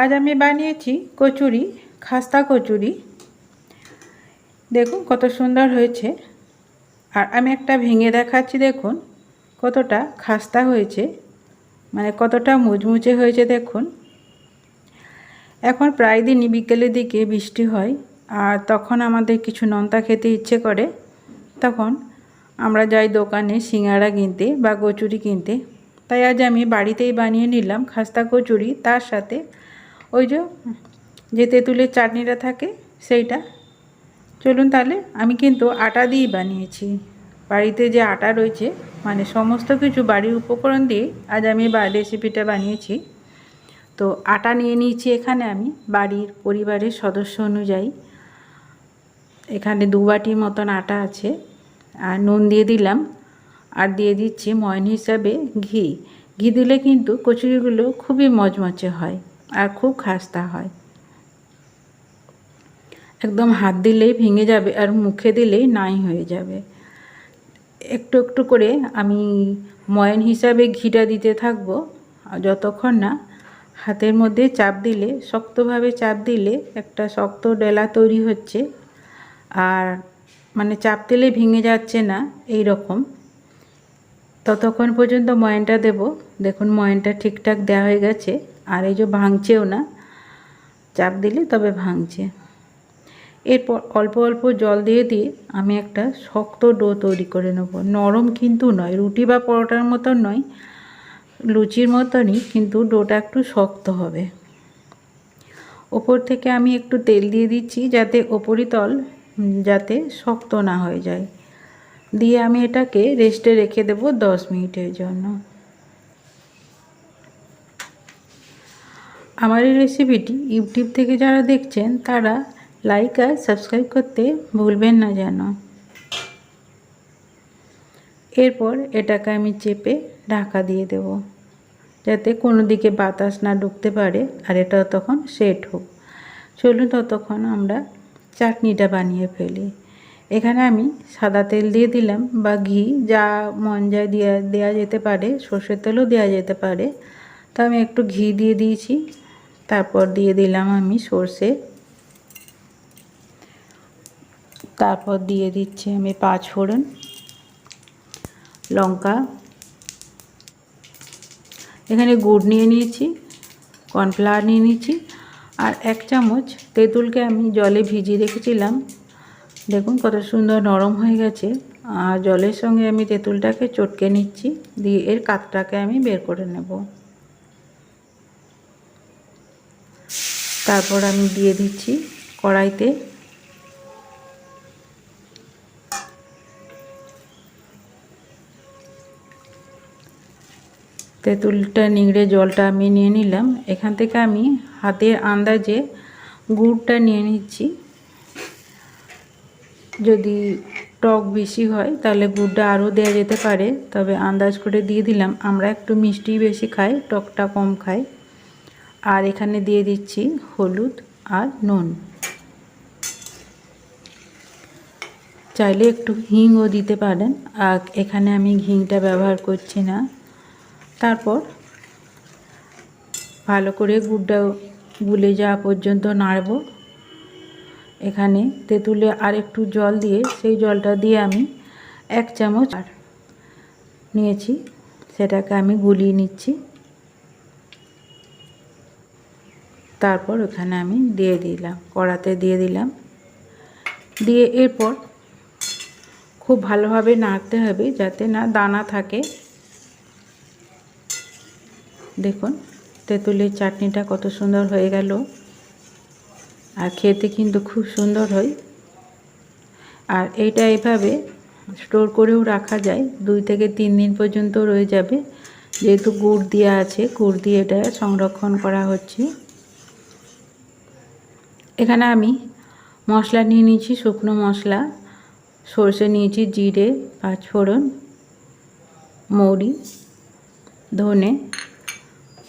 আজ আমি বানিয়েছি কচুরি, খাস্তা কচুরি। দেখুন কত সুন্দর হয়েছে। আর আমি একটা ভেঙে দেখাচ্ছি, দেখুন কতটা খাস্তা হয়েছে। মানে কতটা মুচমুচে হয়েছে, দেখুন। এখন প্রায় দিনই বিকেলের দিকে বৃষ্টি হয়, আর তখন আমাদের কিছু নোনতা খেতে ইচ্ছে করে, তখন আমরা যাই দোকানে সিঙ্গারা কিনতে বা কচুরি কিনতে। তাই আজ আমি বাড়িতেই বানিয়ে নিলাম খাস্তা কচুরি, তার সাথে ওই যে যে তেঁতুলের চাটনিটা থাকে, সেইটা। চলুন তাহলে, আমি কিন্তু আটা দিয়েই বানিয়েছি। বাড়িতে যে আটা রয়েছে মানে সমস্ত কিছু বাড়ির উপকরণ দিয়ে আজ আমি বা রেসিপিটা বানিয়েছি। তো আটা নিয়ে নিয়েছি এখানে আমি, বাড়ির পরিবারের সদস্য অনুযায়ী। এখানে দু বাটির মতন আটা আছে, আর নুন দিয়ে দিলাম। আর দিয়ে দিচ্ছি ময়ন হিসাবে ঘি। ঘি দিলে কিন্তু কচুরিগুলো খুবই মজমচে হয়। আর খুব খাস্তা হয়। একদম হাত দিলেই ভেঙে যাবে আর মুখে দিলেই নাই হয়ে যাবে। একটু একটু করে আমি ময়ন হিসাবে ঘিটা দিতে থাকব যতক্ষণ না হাতের মধ্যে চাপ দিলে, শক্তভাবে চাপ দিলে একটা শক্ত ডেলা তৈরি হচ্ছে, আর মানে চাপ দিলে ভেঙে যাচ্ছে না এই রকম ততক্ষণ পর্যন্ত ময়নটা দেব। দেখুন ময়নটা ঠিকঠাক দেওয়া হয়ে গেছে। আর এই যে ভাঙছেও না, চাপ দিলে তবে ভাঙছে। এরপর অল্প অল্প জল দিয়ে দিয়ে আমি একটা শক্ত ডো তৈরি করে নেব। নরম কিন্তু নয়, রুটি বা পরোটার মতন নয়, লুচির মতনই, কিন্তু ডোটা একটু শক্ত হবে। ওপর থেকে আমি একটু তেল দিয়ে দিচ্ছি যাতে ওপরিতল যাতে শক্ত না হয়ে যায়। দিয়ে আমি এটাকে রেস্টে রেখে দেব দশ মিনিটের জন্য। আমার এই রেসিপিটি ইউটিউব থেকে যারা দেখছেন, তারা লাইক আর সাবস্ক্রাইব করতে ভুলবেন না যেন। এরপর এটাকে আমি চেপে ঢাকা দিয়ে দেব, যাতে কোনো দিকে বাতাস না ঢুকতে পারে আর এটা তখন সেট হোক। চলুন ততক্ষণ আমরা চাটনিটা বানিয়ে ফেলি। এখানে আমি সাদা তেল দিয়ে দিলাম বা ঘি, যা মন যায় দেওয়া দেওয়া যেতে পারে, সর্ষের তেলও দেওয়া যেতে পারে। তো আমি একটু ঘি দিয়ে দিয়েছি। তারপর দিয়ে দিলাম আমি সর্ষে। তারপর দিয়ে দিচ্ছি আমি পাঁচ ফোড়ন লঙ্কা। এখানে গুড় নিয়ে নিয়েছি, কর্নফ্লাওয়ার নিয়ে নিয়েছি, আর এক চামচ তেঁতুলকে আমি জলে ভিজিয়ে রেখেছিলাম। দেখুন কত সুন্দর নরম হয়ে গেছে। আর জলের সঙ্গে আমি তেঁতুলটাকে চটকে নিচ্ছি, দিয়ে এর কাতটাকে আমি বের করে নেব। তারপর আমি দিয়ে দিচ্ছি কড়াইতে। তেঁতুলটা, নিংড়ে জলটা আমি নিয়ে নিলাম। এখান থেকে আমি হাতের আন্দাজে গুড়টা নিয়ে নিচ্ছি। যদি টক বেশি হয়, তাহলে গুড়টা আরও দেওয়া যেতে পারে, তবে আন্দাজ করে দিয়ে দিলাম। আমরা একটু মিষ্টি বেশি খাই, টকটা কম খাই। আর এখানে দিয়ে দিচ্ছি হলুদ আর নুন। চাইলে একটু হিংও দিতে পারেন। আর এখানে আমি ঘিংটা ব্যবহার করছি না। তারপর ভালো করে গুড়টা গুলে যাওয়া পর্যন্ত নাড়ব। এখানে তেঁতুলে আর একটু জল দিয়ে, সেই জলটা দিয়ে আমি এক চামচ আর নিয়েছি। সেটাকে আমি গুলিয়ে নিচ্ছি। তারপর ওখানে আমি দিয়ে দিলাম, কড়াতে দিয়ে দিলাম। দিয়ে এরপর খুব ভালোভাবে নাড়তে হবে যাতে না দানা থাকে। দেখুন, তেঁতুলের চাটনিটা কত সুন্দর হয়ে গেল। আর খেতে কিন্তু খুব সুন্দর হয়। আর এইটা এভাবে স্টোর করেও রাখা যায়, দুই থেকে তিন দিন পর্যন্ত রয়ে যাবে। যেহেতু গুড় দেওয়া আছে, গুড় দিয়ে এটা সংরক্ষণ করা হচ্ছে। এখানে আমি মশলা নিয়ে নিয়েছি, শুকনো মশলা, সর্ষে নিয়েছি, জিরে, পাঁচফোড়ন, মৌরি, ধনে,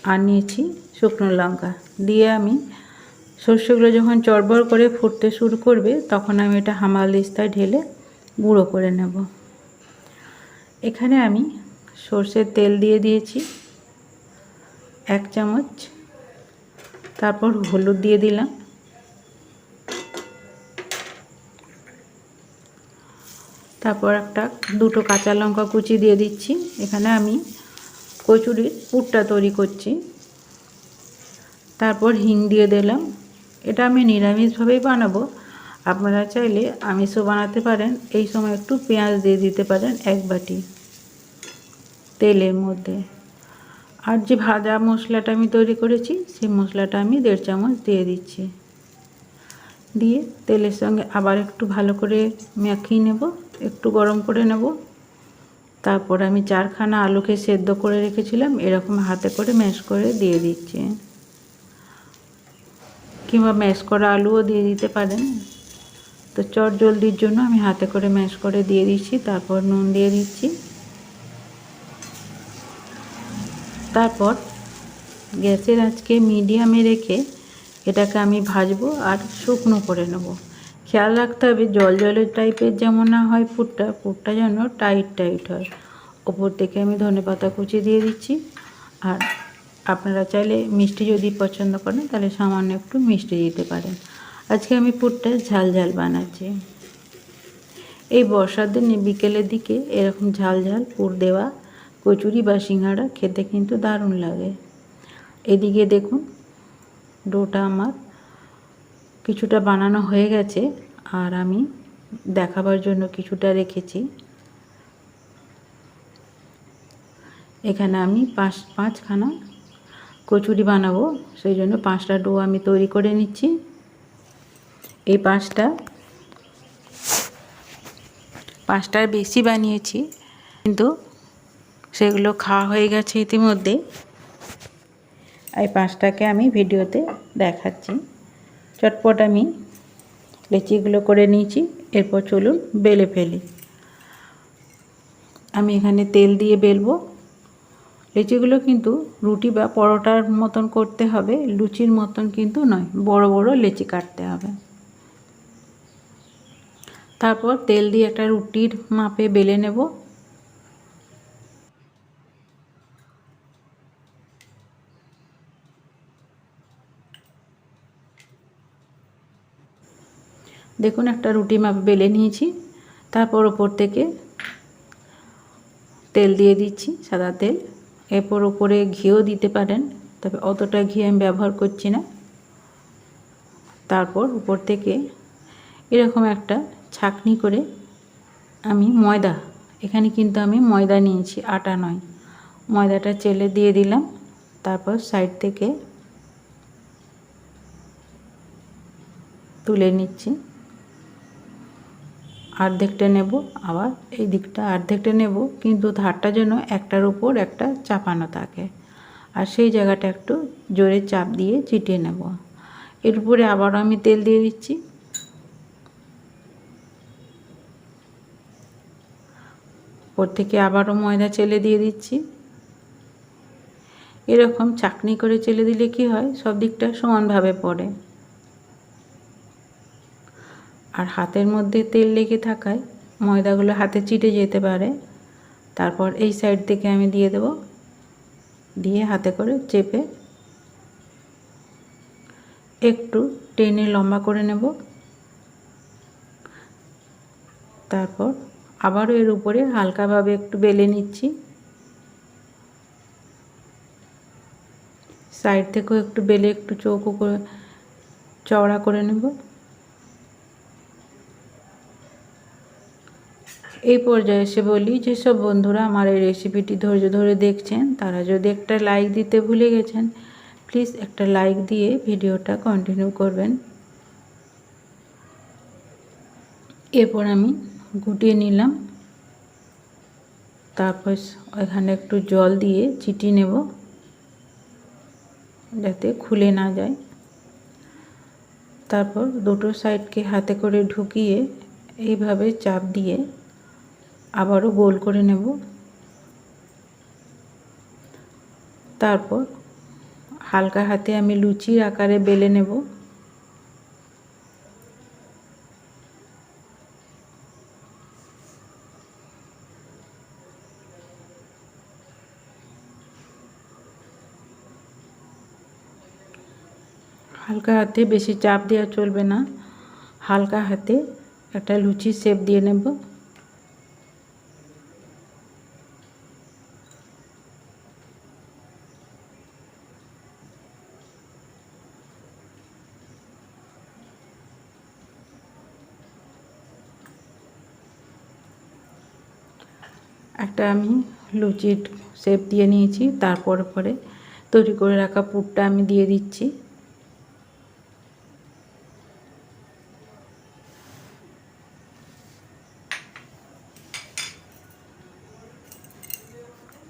আর নিয়েছি শুকনো লঙ্কা। দিয়ে আমি সর্ষেগুলো যখন চড়বড় করে ফুটতে শুরু করবে, তখন আমি এটা হামালিস্তায় ঢেলে গুঁড়ো করে নেব। এখানে আমি সর্ষের তেল দিয়ে দিয়েছি এক চামচ। তারপর হলুদ দিয়ে দিলাম। তারপর একটা দুটো কাঁচা লঙ্কা কুচি দিয়ে দিচ্ছি। এখানে আমি কচুরির পুরটা তৈরি করছি। তারপর হিং দিয়ে দিলাম। এটা আমি নিরামিষভাবেই বানাবো। আপনারা চাইলে আমিষও বানাতে পারেন। এই সময় একটু পেঁয়াজ দিয়ে দিতে পারেন এক বাটি তেলের মধ্যে। আর যে ভাজা মশলাটা আমি তৈরি করেছি, সেই মশলাটা আমি দেড় চামচ দিয়ে দিচ্ছি। দিয়ে তেলের সঙ্গে আবার একটু ভালো করে মাখিয়ে নেব। একটু গরম করে নেব। তারপর আমি চারখানা আলুকে সেদ্ধ করে রেখেছিলাম, এরকম হাতে করে ম্যাশ করে দিয়ে দিচ্ছি। কিংবা ম্যাশ করা আলুও দিয়ে দিতে পারেন। তো চট জলদির জন্য আমি হাতে করে ম্যাশ করে দিয়ে দিচ্ছি, তারপর নুন দিয়ে দিচ্ছি। তারপর গ্যাসের আজকে মিডিয়ামে রেখে এটাকে আমি ভাজবো আর শুকনো করে নেব। খেয়াল রাখতে হবে, জল জলের টাইপের যেমন না হয় পুরটা পুরটা যেন টাইট টাইট হয়। ওপর থেকে আমি ধনে পাতা কুচি দিয়ে দিচ্ছি। আর আপনারা চাইলে মিষ্টি যদি পছন্দ করেন, তাহলে সামান্য একটু মিষ্টি দিতে পারেন। আজকে আমি পুরটা ঝাল ঝাল বানাচ্ছি। এই বর্ষার দিনে বিকেলের দিকে এরকম ঝাল ঝাল পুর দেওয়া, কচুরি বা সিঙ্গাড়া খেতে কিন্তু দারুণ লাগে। এদিকে দেখুন, ডোটা আমার কিছুটা বানানো হয়ে গেছে আর আমি দেখাবার জন্য কিছুটা রেখেছি। এখানে আমি পাঁচ, পাঁচখানা কচুরি বানাবো, সেই জন্য পাঁচটা ডো আমি তৈরি করে নিচ্ছি। এই পাঁচটা, পাঁচটার বেশি বানিয়েছি, কিন্তু সেগুলো খাওয়া হয়ে গেছে ইতিমধ্যে। এই পাঁচটাকে আমি ভিডিওতে দেখাচ্ছি। চটপট আমি লেচিগুলো করে নিয়েছি, এরপর চলুন বেলে ফেলি। আমি এখানে তেল দিয়ে বেলবো। লেচিগুলো কিন্তু রুটি বা পরোটার মতন করতে হবে, লুচির মতন কিন্তু নয়, বড় বড় লেচি কাটতে হবে। তারপর তেল দিয়ে একটা রুটির মাপে বেলে নেব। দেখুন, একটা রুটি মাপ বেলে নিয়েছি। তারপর ওপর থেকে তেল দিয়ে দিচ্ছি, সাদা তেল। এরপর ওপরে ঘিও দিতে পারেন, তবে অতটা ঘি আমি ব্যবহার করছি না। তারপর উপর থেকে এরকম একটা ছাকনি করে আমি ময়দা, এখানে কিন্তু আমি ময়দা নিয়েছি, আটা নয়। ময়দাটা চেলে দিয়ে দিলাম, তারপর সাইড থেকে তুলে নিচ্ছি। অর্ধেকটা নেব, আবার এই দিকটা অর্ধেকটা নেব, কিন্তু ধারটা যেন একটার উপর একটা চাপানো থাকে। আর সেই জায়গাটা একটু জোরে চাপ দিয়ে চিটিয়ে নেব। এর উপরে আবারও আমি তেল দিয়ে দিচ্ছি। ওর থেকে আবারও ময়দা চেলে দিয়ে দিচ্ছি। এরকম চাকনি করে চেলে দিলে কি হয়? সব দিকটা সমানভাবে পড়ে। আর হাতের মধ্যে তেল লেগে থাকায় ময়দাগুলো হাতে চিটে যেতে পারে। তারপর এই সাইড থেকে আমি দিয়ে দেব। দিয়ে হাতে করে চেপে একটু টেনে লম্বা করে নেব। তারপর আবারও এর উপরে হালকাভাবে একটু বেলে নিচ্ছি। সাইড থেকেও একটু বেলে একটু চৌকো করে, চওড়া করে নেব। এই পর্যায়ে এসে বলি, যেসব বন্ধুরা আমার এই রেসিপিটি ধৈর্য ধরে দেখছেন, তারা যদি একটা লাইক দিতে ভুলে গেছেন প্লিজ একটা লাইক দিয়ে ভিডিওটা কন্টিনিউ করবেন। এরপর আমি গুটিয়ে নিলাম। তারপর এখানে একটু জল দিয়ে চিটি নেব, যাতে খুলে না যায়। তারপর দুটো সাইডকে হাতে করে ঢুকিয়ে এইভাবে চাপ দিয়ে আবারও গোল করে নেব। তারপর হালকা হাতে আমি লুচির আকারে বেলে নেব। হালকা হাতে বেশি চাপ দেওয়া চলবে না। হালকা হাতে একটা লুচি শেপ দিয়ে নেব। একটা আমি লুচির শেপ দিয়ে নিয়েছি, তারপরে পরে তৈরি করে রাখা পুরটা আমি দিয়ে দিচ্ছি।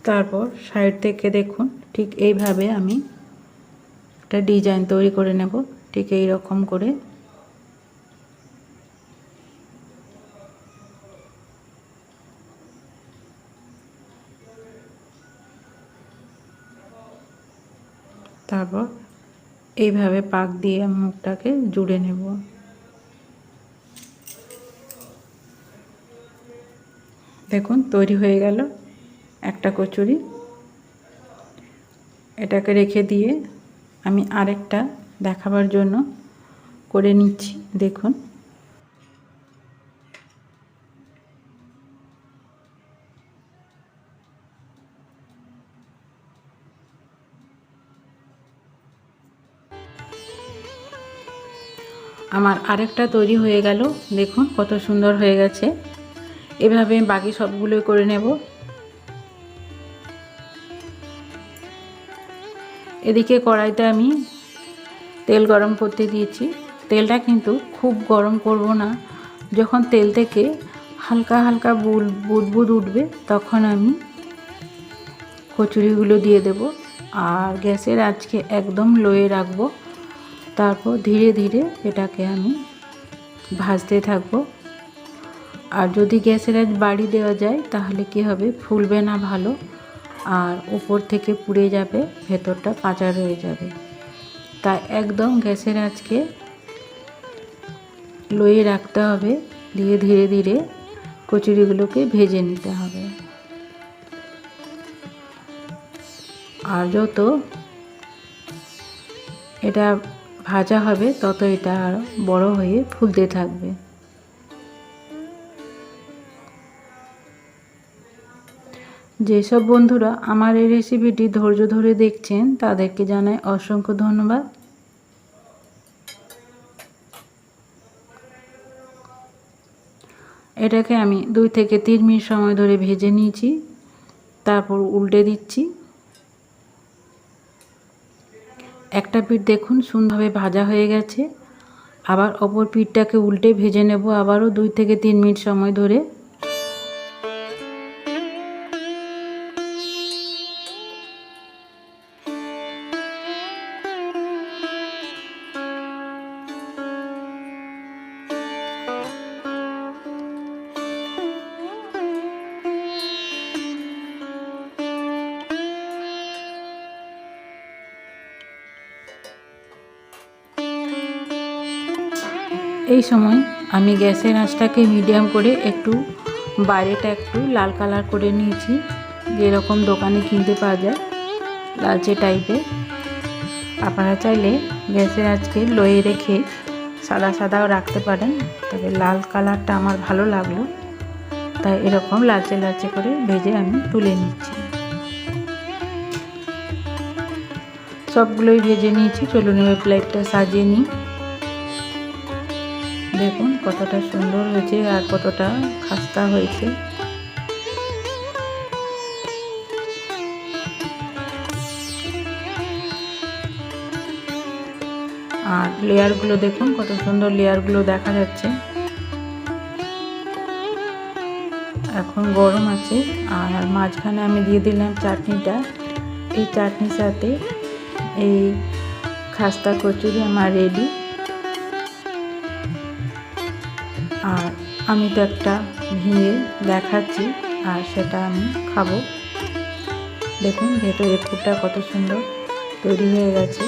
তারপর সাইড থেকে দেখুন, ঠিক এইভাবে আমি একটা ডিজাইন তৈরি করে নেব, ঠিক এই রকম করে তারপর এইভাবে পাক দিয়ে মুখটাকে জুড়ে নেব। দেখুন, তৈরি হয়ে গেল একটা কচুরি। এটাকে রেখে দিয়ে আমি আরেকটা দেখাবার জন্য করে নিচ্ছি। দেখুন আমার আরেকটা তৈরি হয়ে গেল। দেখুন কত সুন্দর হয়ে গেছে। এভাবে বাকি সবগুলোই করে নেব। এদিকে কড়াইতে আমি তেল গরম করতে দিয়েছি। তেলটা কিন্তু খুব গরম করব না। যখন তেল থেকে হালকা হালকা বুল, বুদবুদ উঠবে, তখন আমি কচুরিগুলো দিয়ে দেব। আর গ্যাসের আজকে একদম লোয়ে রাখব। তারপর ধীরে ধীরে এটাকে আমি ভাজতে থাকব। আর যদি গ্যাসের আজ বাড়ি দেওয়া যায়, তাহলে কি হবে? ফুলবে না ভালো, আর উপর থেকে পুড়ে যাবে, ভেতরটা কাঁচা রয়ে যাবে। তাই একদম গ্যাসের আজকে লয়ে রাখতে হবে। দিয়ে ধীরে ধীরে কচুরিগুলোকে ভেজে নিতে হবে। আর যত এটা ভাজা হবে, তত এটা আরও বড় হয়ে ফুলতে থাকবে। যেসব বন্ধুরা আমার এই রেসিপিটি ধৈর্য ধরে দেখছেন, তাদেরকে জানাই অসংখ্য ধন্যবাদ। এটাকে আমি দুই থেকে তিন মিনিট সময় ধরে ভেজে নিয়েছি, তারপর উল্টে দিচ্ছি। একটা পিঠ দেখুন, সুন্দরভাবে ভাজা হয়ে গেছে। আবার অপর পিঠটাকে উল্টে ভেজে নেব আবারও দুই থেকে তিন মিনিট সময় ধরে। এই সময় আমি গ্যাসের আঁচটাকে মিডিয়াম করে একটু বাইরেটা একটু লাল কালার করে নিয়েছি, যেরকম দোকানে কিনতে পাওয়া যায় লালচে টাইপের আপনারা চাইলে গ্যাসের আজকে লয়ে রেখে সাদা সাদাও রাখতে পারেন, তবে লাল কালারটা আমার ভালো লাগল। তাই এরকম লালচে লালচে করে ভেজে আমি তুলে নিচ্ছি। সবগুলোই ভেজে নিয়েছি, চলুন এবার প্লেটটা সাজিয়ে নিই। কতটা সুন্দর হয়েছে আর কতটা খাস্তা হয়েছে। আর লেয়ারগুলো দেখুন, কত সুন্দর লেয়ারগুলো দেখা যাচ্ছে। এখন গরম আছে, আর মাঝখানে আমি দিয়ে দিলাম চাটনিটা। এই চাটনির সাথে এই খাস্তা কচুরি আমার রেডি আমি তো একটা ভেঙে দেখাচ্ছি আর সেটা আমি খাব। দেখুন ভেতরের পুরটা কত সুন্দর তৈরি হয়ে গেছে।